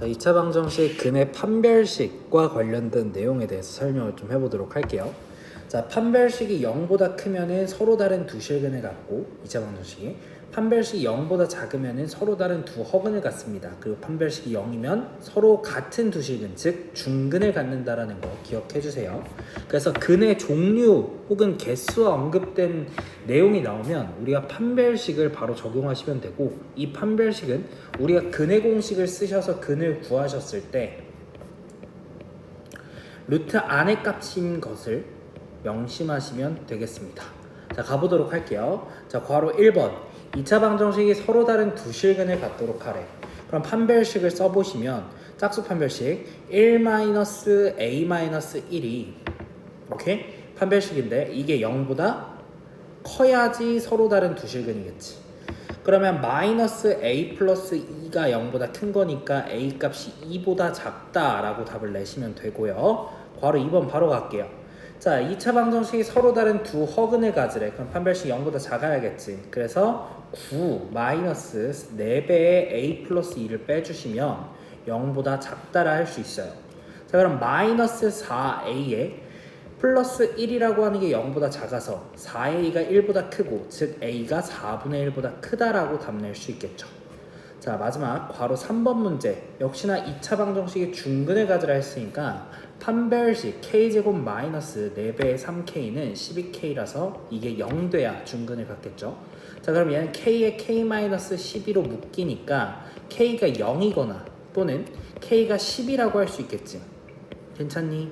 자, 2차 방정식 근의 판별식과 관련된 내용에 대해서 설명을 좀 해보도록 할게요. 자, 판별식이 0보다 크면은 서로 다른 두 실근을 갖고 2차 방정식이 판별식이 0보다 작으면은 서로 다른 두 허근을 갖습니다. 그리고 판별식이 0이면 서로 같은 두 실근, 즉 중근을 갖는다라는 거 기억해 주세요. 그래서 근의 종류 혹은 개수와 언급된 내용이 나오면 우리가 판별식을 바로 적용하시면 되고 이 판별식은 우리가 근의 공식을 쓰셔서 근을 구하셨을 때 루트 안의 값인 것을 명심하시면 되겠습니다. 자, 가보도록 할게요. 자, 괄호 1번. 2차 방정식이 서로 다른 두 실근을 갖도록 하래. 그럼 판별식을 써보시면 짝수 판별식 1-a-1이 오케이? 판별식인데 이게 0보다 커야지 서로 다른 두 실근이겠지. 그러면 마이너스 a 플러스 2가 0보다 큰 거니까 a 값이 2보다 작다라고 답을 내시면 되고요. 바로 2번 바로 갈게요. 자, 2차 방정식이 서로 다른 두 허근을 가지래. 그럼 판별식 0보다 작아야겠지. 그래서 9 마이너스 4배의 a 플러스 2를 빼주시면 0보다 작다라 할 수 있어요. 자, 그럼 마이너스 4a에 플러스 1이라고 하는 게 0보다 작아서 4a가 1보다 크고 즉 a가 4분의 1보다 크다라고 답낼 수 있겠죠. 자 마지막 괄호 3번 문제 역시나 2차 방정식의 중근을 가지라 했으니까 판별식 k제곱 마이너스 4배의 3k는 12k라서 이게 0돼야 중근을 갖겠죠. 자 그럼 얘는 k에 k 마이너스 12로 묶이니까 k가 0이거나 또는 k가 10이라고 할 수 있겠지. 괜찮니?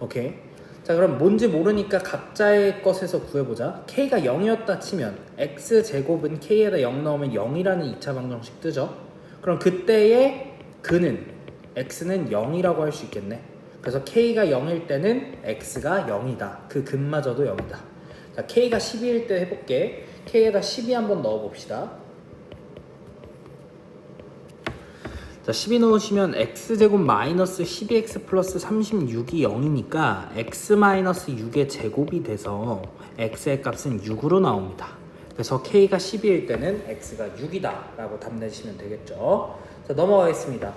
오케이. 자 그럼 뭔지 모르니까 각자의 것에서 구해보자. k가 0이었다 치면 x 제곱은 k에다 0 넣으면 0이라는 2차 방정식 뜨죠. 그럼 그때의 근은 x는 0이라고 할 수 있겠네. 그래서 k가 0일 때는 x가 0이다. 그 근마저도 0이다. 자 k가 12일 때 해볼게. k에다 12 한번 넣어봅시다. 자, 12 넣으시면 x제곱 마이너스 12x 플러스 36이 0이니까 x 마이너스 6의 제곱이 돼서 x의 값은 6으로 나옵니다. 그래서 k가 12일 때는 x가 6이다 라고 답 내시면 되겠죠. 자, 넘어가겠습니다.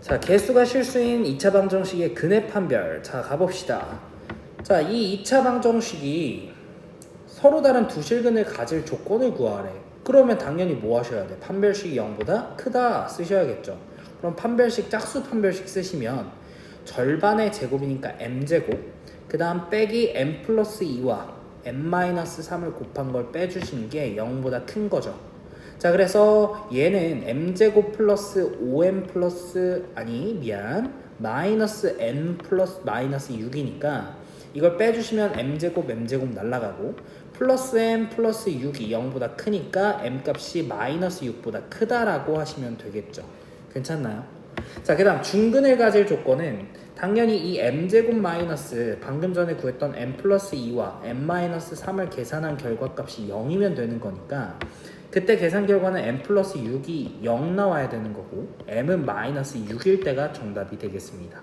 자, 개수가 실수인 2차 방정식의 근의 판별. 자, 가봅시다. 자, 이 2차 방정식이 서로 다른 두 실근을 가질 조건을 구하래. 그러면 당연히 뭐 하셔야 돼? 판별식이 0보다 크다 쓰셔야겠죠. 그럼 판별식 짝수 판별식 쓰시면 절반의 제곱이니까 m제곱 그 다음 빼기 m 플러스 2와 m 마이너스 3을 곱한 걸 빼주시는 게 0보다 큰 거죠. 자 그래서 얘는 m제곱 플러스 5m 플러스 아니 미안 마이너스 n 플러스 마이너스 6이니까 이걸 빼주시면 m제곱 m제곱 날라가고 플러스 m 플러스 6이 0보다 크니까 m 값이 마이너스 6보다 크다라고 하시면 되겠죠 괜찮나요? 자, 그 다음 중근을 가질 조건은 당연히 이 m제곱 마이너스 방금 전에 구했던 m 플러스 2와 m 마이너스 3을 계산한 결과값이 0이면 되는 거니까 그때 계산 결과는 m 플러스 6이 0 나와야 되는 거고 m은 마이너스 6일 때가 정답이 되겠습니다.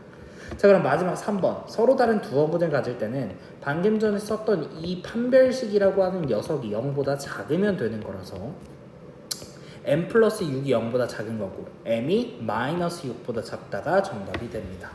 자 그럼 마지막 3번 서로 다른 두 어근을 가질 때는 방금 전에 썼던 이 판별식이라고 하는 녀석이 0보다 작으면 되는 거라서 m 플러스 6이 0보다 작은 거고 m이 마이너스 6보다 작다가 정답이 됩니다.